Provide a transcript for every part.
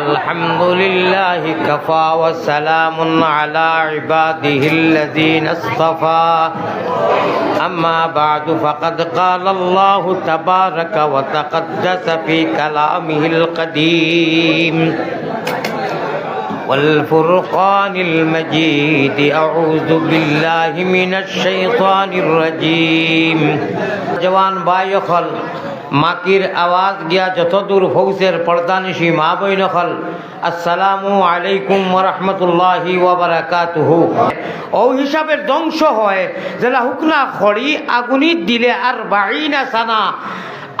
الحمد لله كفى وسلام على عباده الذين اصطفى. أما بعد فقد قال الله تبارك وتقدس في كلامه القديم. والفرقان المجيد أعوذ بالله من الشيطان الرجيم جوان بايخل মাকির আওয়াজ গিয়া যত দূর ফৌসের পর্দানিশি মা বইন হল আসসালামু আলাইকুম রহমতুল্লাহি ওয়াবারাকাতুহু ও হিসাবের ধ্বংস হয় যেটা হুকনা খড়ি আগুনি দিলে আর বাড়ি না সানা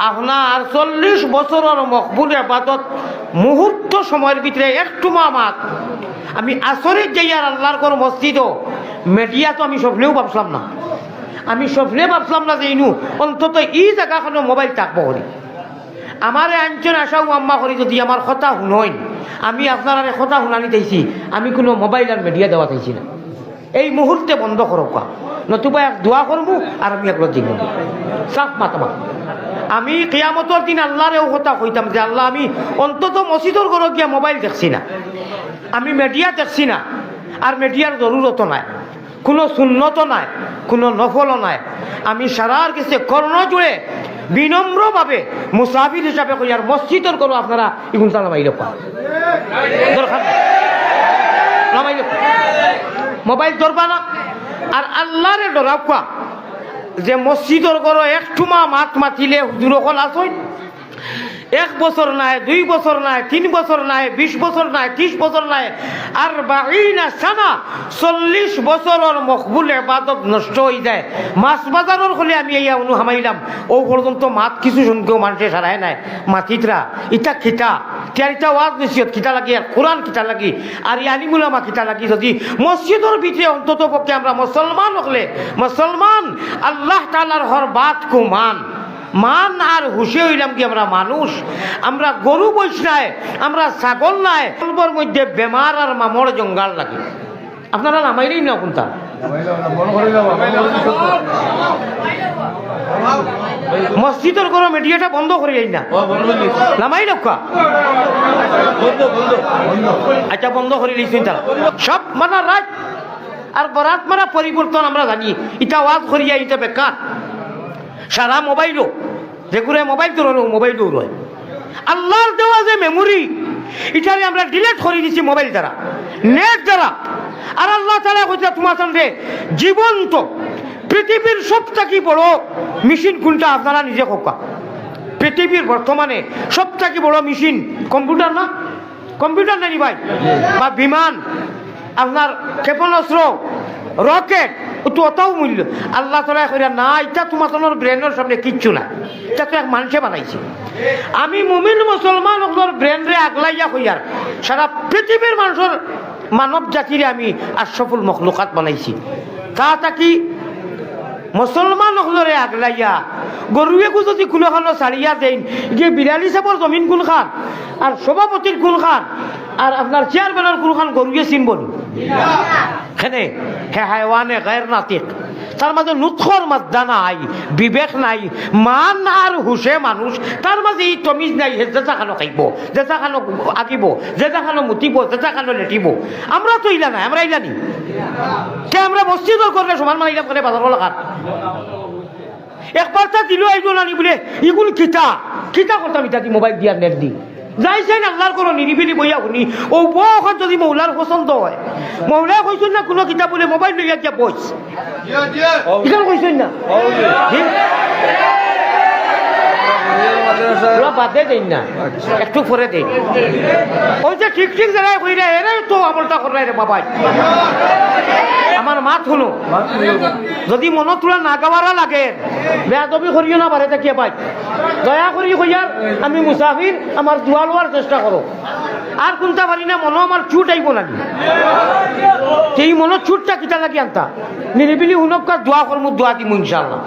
আপনার চল্লিশ বছরের মকবুল আবাদত মুহূর্ত সময়ের ভিতরে একটু মামাত। আমি আসরিত যাই আর আল্লাহর কোন মসজিদও মেডিয়া তো আমি স্বপ্নেও ভাবছিলাম না। আমি স্বপ্নে ভাবছিলাম না যে ইনু, অন্তত ই জায়গাখানো মোবাইল থাকব করি আমারে আঞ্চন আশাও আম্মা করি যদি আমার কথা শুনইন। আমি আপনার কথা শুনানি চাইছি। আমি কোনো মোবাইল আর মিডিয়া দেওয়া চাইছি না। এই মুহূর্তে বন্ধ করক নতুবা এক দোয়া করব আর আমি একবার দিব সাফ মাতামা আমি কেয়ামতর দিন আল্লাহরেও কথা কইতাম যে আল্লাহ, আমি অন্তত মসজিদর ঘর গিয়া মোবাইল দেখছি না। আমি মিডিয়া দেখছি না। আর মিডিয়ার জরুরত নাই। কোনো শূন্যত নাই, কোনো নফলও নাই। আমি সারার কাছে কর্ণ জুড়ে বিনম্রভাবে মুসাফির হিসাবে কই, আর মসজিদর করো আপনারা ইগুন তালা মাইল মোবাইল ধরবা না। আর আল্লাহরে ডরাও কোয়া যে মসজিদর এক ঠুমা মাত মাতিলে হুজুর অকল আসই এক বছর নাই, দুই বছর নাই, তিন বছর নাই, বিশ বছর নাই, ত্রিশ বছর নাই আর বাকি না সানা, চল্লিশ বছরের মকবুল এবাদত নষ্ট হয়ে যায়। মাছ বাজারের হলে আমি এই অনু হামাইলাম। ও পর্যন্ত মাত কিছু শুনকেও মানুষে সারায় নাই। মাতিতরা ইটা খিতা তিয়ার ইটা ওয়াজ নিশ্চিত খিতা লাগি আর কোরআন খিতা লাগি আর ই আলিমুলামা খিতা লাগি, যদি মসজিদের ভিতরে অন্তত পক্ষে আমরা মুসলমান হলে মুসলমান আল্লাহ তালার হর বাত কুমান। মান আর হুশে হইলাম কি আমরা মানুষ? আমরা গরু বৈশ নাই আমরা ছাগল নাই, গল্পর মধ্যে বেমার আর মামর জঙ্গাল লাগে। আপনারা নামাইলেই না কোনটা? মসজিদের কোনো মিডিয়াটা বন্ধ করে যাই না। নামাই রক্ষা আচ্ছা বন্ধ করে দিয়েছেন তারা সব মানে রাত আর বরাত মানে পরিবর্তন আমরা জানি। ইটা ওয়াজ করিয়া ইটা বেকার। সারা মোবাইলও। যেগুলো মোবাইল তো রলো মোবাইলও রয় আল্লাহর দেওয়া যে মেমোরি এটারে আমরা ডিলেট করে দিচ্ছি মোবাইল দ্বারা নেট দ্বারা। আর আল্লাহ তালা কইছে, তোমার সঙ্গে জীবন্ত, পৃথিবীর সবথেকে বড় মেশিন কোনটা আপনারা নিজে কোকা পৃথিবীর বর্তমানে সবথেকে বড় মেশিন কম্পিউটার না? কম্পিউটার নাকি ভাই? বা বিমান, আপনার ক্ষেপণাস্ত্র রকেট তো অতও মূল্য। আল্লাহ তালা কইরা, না, এটা তোমার তোমার ব্রেনের সামনে কিচ্ছু না। এটা তো এক মানুষে বানাইছে। আমি মুমিন মুসলমান ওগুলোর ব্রেনরে আগলাইয়া হইয়ার সারা পৃথিবীর মানুষের মানব জাতিরে আমি আশফুল মখলুকাত বানাইছি। তা তাকি মুসলমান হলরে আগলাইয়া, গরুয়ে যদি কোনো খানো ছাড়িয়া দেন, যে বিড়ালি সাপর জমিন কোন খান আর সভাপতির কোন খান আর আপনার চেয়ারম্যানের কোন খান গরুয়ে চিনবনি খেনে হে হায়ওয়ানে গায়ের নাতিক। তার মাঝে নুৎখর মাদ্দা নাই, বিবেক নাই, মান আর হুশে মানুষ। তার মাঝে এই তমিজ নাই, হে জেজা খানো খাইব জেজা খানো আঁকিব জেজা খানো মুতিব জেজা খানো লেটিব। আমরা তো ইলা নাই, আমরা ইলা নি। কে আমরা মসজিদর করলে সমান মানিলাম করে বাজার লাগার একবার তা দিল একজন আনি বলে, ইগুল কিতা? কিতা করতাম ইতা দি মোবাইল দিয়ার নেট দি। যাইছেন আল্লাহর কোনো নিরিবিলি বইয়া শুনি। ও বখন যদি মৌলার পছন্দ হয়। মৌলাই কইছেন না কোনো কিতাপ বোলে মোবাইল লইয়া বইস কইছেন না? বাদে দেন না। একটু পরে দেন। ওই যে ঠিক ঠিক জায়গায় কইরা এরাই তো আমলটা করাই রে বাবাই। আমার মাত শুনো যদি মনত তোলা না গাওয়ারা লাগে বেয়া দবি করিও না বাড়িতে কে পাই। দয়া করি কইয়ার আমি মুসাফির আমার দোয়া লোয়ার চেষ্টা করো। আর কোনটা পারি না মনে আমার চুট আইব নাকি? সেই মনত চুটটা কিতা লাগি আনতা। নিরিবিলি উনকা দোয়া করমু দোয়া দিমু ইনশাল্লাহ